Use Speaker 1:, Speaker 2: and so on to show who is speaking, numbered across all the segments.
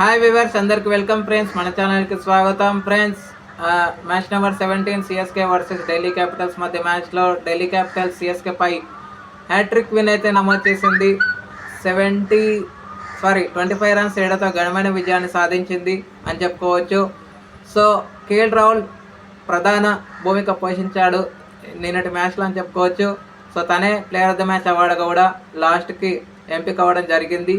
Speaker 1: Hi viewers అందరికి welcome friends మన ఛానల్కి స్వాగతం friends match number seventeen CSK versus Delhi capitals మధ్య మ్యాచ్లో ఢిల్లీ క్యాపిటల్స్ సిఎస్కే పై హ్యాట్రిక్ విన్ అయితే నమోదు చేసింది. Seventy sorry twenty five runs ఏడతో ఘనమైన విజయాన్ని సాధించింది అని చెప్పుకోవచ్చు. సో కేఎల్ రాహుల్ ప్రధాన భూమిక పోషించాడు నిన్నటి మ్యాచ్లో అని చెప్పుకోవచ్చు. సో తనే player of the match award కూడా లాస్ట్కి ఎంపిక అవ్వడం జరిగింది.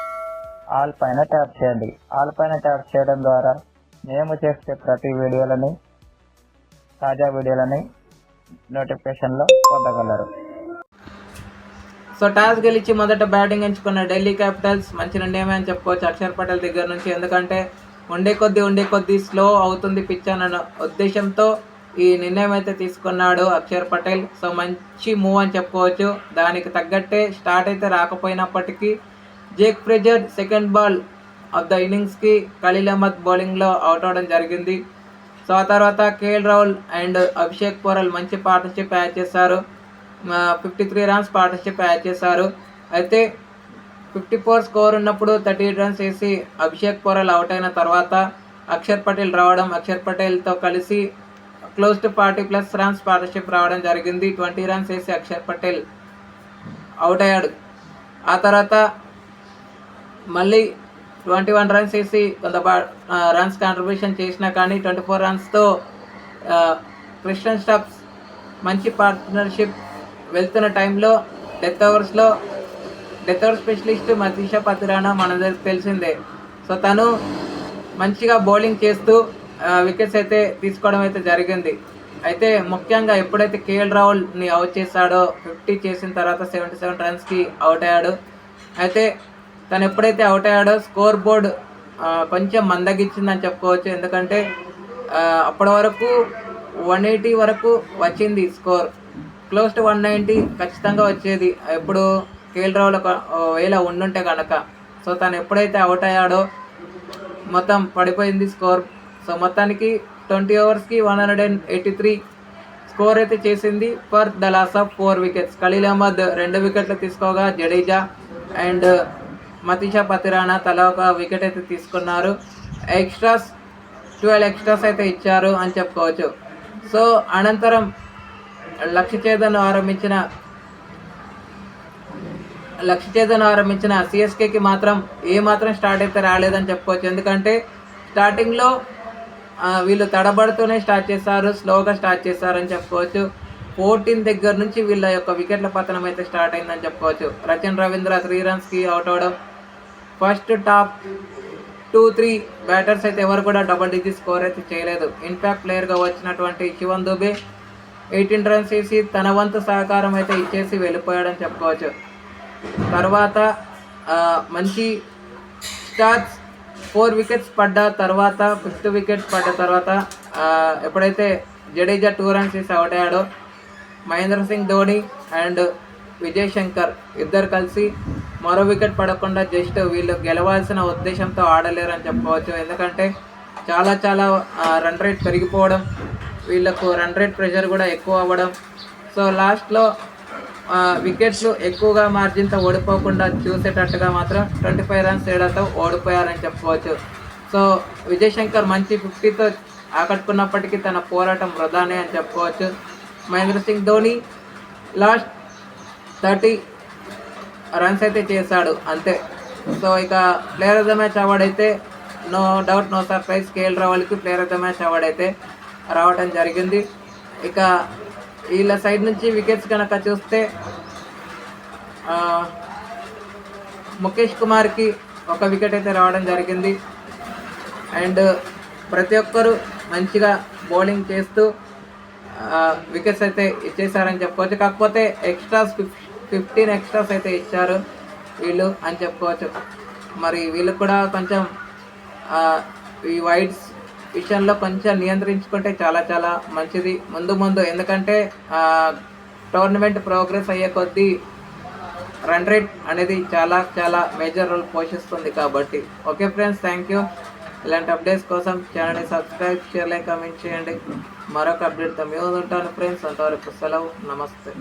Speaker 2: ఆల్ పైన ట్యాప్ చేయండి. ఆల్ పైన ట్యాప్ చేయడం ద్వారా మేము చేసే ప్రతి వీడియోలని తాజా వీడియోలని నోటిఫికేషన్లో పొందగలరు.
Speaker 1: సో టాస్ గెలిచి మొదట బ్యాటింగ్ ఎంచుకున్న ఢిల్లీ క్యాపిటల్స్ మంచి రెండేమే అని చెప్పుకోవచ్చు. అక్షర్ పటేల్ దగ్గర నుంచి ఎందుకంటే ఉండే కొద్దీ ఉండే కొద్దీ స్లో అవుతుంది పిచ్ అన్న ఉద్దేశంతో ఈ నిర్ణయం అయితే తీసుకున్నాడు అక్షర్ పటేల్. సో మంచి మూవ్ అని చెప్పుకోవచ్చు. దానికి తగ్గట్టే స్టార్ట్ అయితే రాకపోయినప్పటికీ Jake Fraser second ball of the ఇన్నింగ్స్కి Khaleel Ahmed బౌలింగ్లో అవుట్ అవడం జరిగింది. సో ఆ తర్వాత కేఎల్ రాహుల్ అండ్ అభిషేక్ పోరల్ మంచి పార్ట్నర్షిప్ యాడ్ చేశారు. Fifty three runs partnership add చేశారు. అయితే ఫిఫ్టీ ఫోర్ స్కోర్ ఉన్నప్పుడు థర్టీ ఎయిట్ రన్స్ వేసి అభిషేక్ పోరల్ అవుట్ అయిన తర్వాత అక్షర్ పటేల్ రావడం అక్షర్ పటేల్తో కలిసి close to forty plus runs partnership రావడం జరిగింది. ట్వంటీ రన్స్ వేసి అక్షర్ పటేల్ అవుట్ అయ్యాడు. ఆ తర్వాత మళ్ళీ ట్వంటీ వన్ రన్స్ వేసి కొంత రన్స్ కాంట్రిబ్యూషన్ చేసినా కానీ ట్వంటీ ఫోర్ రన్స్తో క్రిస్టియన్ స్టాప్స్ మంచి పార్ట్నర్షిప్ వెళ్తున్న టైంలో death ఓవర్స్లో death over specialist Matheesha Pathirana మనందరికి తెలిసిందే. సో తను మంచిగా బౌలింగ్ చేస్తూ వికెట్స్ అయితే తీసుకోవడం అయితే జరిగింది. అయితే ముఖ్యంగా ఎప్పుడైతే కేఎల్ రాహుల్ని అవుట్ చేశాడో ఫిఫ్టీ చేసిన తర్వాత సెవెంటీ సెవెన్ రన్స్కి అవుట్ అయ్యాడు. అయితే తను ఎప్పుడైతే అవుట్ అయ్యాడో స్కోర్ బోర్డ్ కొంచెం మందగించిందని చెప్పుకోవచ్చు. ఎందుకంటే అప్పటి వరకు వన్ ఎయిటీ వరకు వచ్చింది score. Close to one ninety ఖచ్చితంగా వచ్చేది. ఎప్పుడు కేఎల్ రావుల ఒక వేళ ఉండుంటే కనుక సో తను ఎప్పుడైతే అవుట్ అయ్యాడో మొత్తం పడిపోయింది స్కోర్. సో మొత్తానికి twenty ఓవర్స్కి one hundred and eighty three score అయితే చేసింది for the loss of four wickets. Khaleel Ahmed రెండు వికెట్లు తీసుకోగా జడేజా అండ్ మతీషా పతిరానా తలా ఒక వికెట్ అయితే తీసుకున్నారు. ఎక్స్ట్రాస్ ట్వెల్వ్ ఎక్స్ట్రాస్ అయితే ఇచ్చారు అని చెప్పుకోవచ్చు. సో అనంతరం లక్ష్యచేదన్ ఆరంభించిన లక్ష్యచేదన్ ఆరంభించిన సిఎస్కేకి మాత్రం ఏ మాత్రం స్టార్ట్ అయితే రాలేదని చెప్పుకోవచ్చు. ఎందుకంటే స్టార్టింగ్లో వీళ్ళు తడబడుతూనే స్టార్ట్ చేశారు స్లోగా స్టార్ట్ చేశారని చెప్పుకోవచ్చు. ఫోర్టీన్ దగ్గర నుంచి వీళ్ళ యొక్క వికెట్ల పతనం అయితే స్టార్ట్ అయిందని చెప్పుకోవచ్చు. రచన్ రవీంద్ర త్రీ రన్స్కి అవుట్ అవడం first top two three batters అయితే ఎవరు కూడా డబల్ డిజిట్ స్కోర్ అయితే చేయలేదు. ఇన్ఫాక్ట్ ప్లేయర్గా వచ్చినటువంటి శివన్ దుబే ఎయిటీన్ రన్స్ వేసి తన వంతు సహకారం అయితే ఇచ్చేసి వెళ్ళిపోయాడని చెప్పుకోవచ్చు. తర్వాత మంచి స్టార్ట్స్ ఫోర్ వికెట్స్ పడ్డ తర్వాత ఫిఫ్త్ వికెట్ పడ్డ తర్వాత ఎప్పుడైతే జడేజా టూ రన్స్ వేసి అవుట్ అయ్యాడో మహేంద్ర సింగ్ ధోని అండ్ విజయ్ శంకర్ ఇద్దరు కలిసి మరో వికెట్ పడకుండా జస్ట్ వీళ్ళు గెలవాల్సిన ఉద్దేశంతో ఆడలేరు అని చెప్పవచ్చు. ఎందుకంటే చాలా చాలా రన్ రేట్ పెరిగిపోవడం వీళ్ళకు రన్ రేట్ ప్రెషర్ కూడా ఎక్కువ అవ్వడం. సో లాస్ట్లో వికెట్స్ ఎక్కువగా మార్జిన్తో ఓడిపోకుండా చూసేటట్టుగా మాత్రం ట్వంటీ ఫైవ్ రన్స్ తేడాతో ఓడిపోయారని చెప్పవచ్చు. సో విజయ్ శంకర్ మంచి ఫిఫ్టీతో ఆకట్టుకున్నప్పటికీ తన పోరాటం వృధానే అని చెప్పుకోవచ్చు Mahendra Singh Dhoni last thirty runs అయితే చేశాడు అంతే. సో ఇక player of the match award అయితే no doubt no surprise KL రావులకి player of the match award అయితే రావడం జరిగింది. ఇక వీళ్ళ సైడ్ నుంచి వికెట్స్ కనుక చూస్తే ముఖేష్ కుమార్కి ఒక వికెట్ అయితే రావడం జరిగింది. అండ్ ప్రతి ఒక్కరు మంచిగా బౌలింగ్ చేస్తూ వికెట్స్ అయితే ఇచ్చేసారని చెప్పుకోవచ్చు. కాకపోతే ఎక్స్ట్రాస్ ఫిఫ్టీన్ ఎక్స్ట్రాస్ అయితే ఇచ్చారు వీళ్ళు అని చెప్పుకోవచ్చు. మరి వీళ్ళు కూడా కొంచెం ఈ వైడ్స్ విషయంలో కొంచెం నియంత్రించుకుంటే చాలా చాలా మంచిది. ముందు ముందు ఎందుకంటే టోర్నమెంట్ ప్రోగ్రెస్ అయ్యే కొద్దీ రన్ రేట్ అనేది చాలా చాలా మేజర్ రోల్ పోషిస్తుంది కాబట్టి. Okay friends thank you. ఇలాంటి అప్డేట్స్ కోసం ఛానల్ని సబ్స్క్రైబ్ షేర్ లైక్ కామెంట్ చేయండి. మరొక అప్డేట్తో మేము ఉంటాను ఫ్రెండ్స్. అంతవరకు సెలవు. నమస్తే.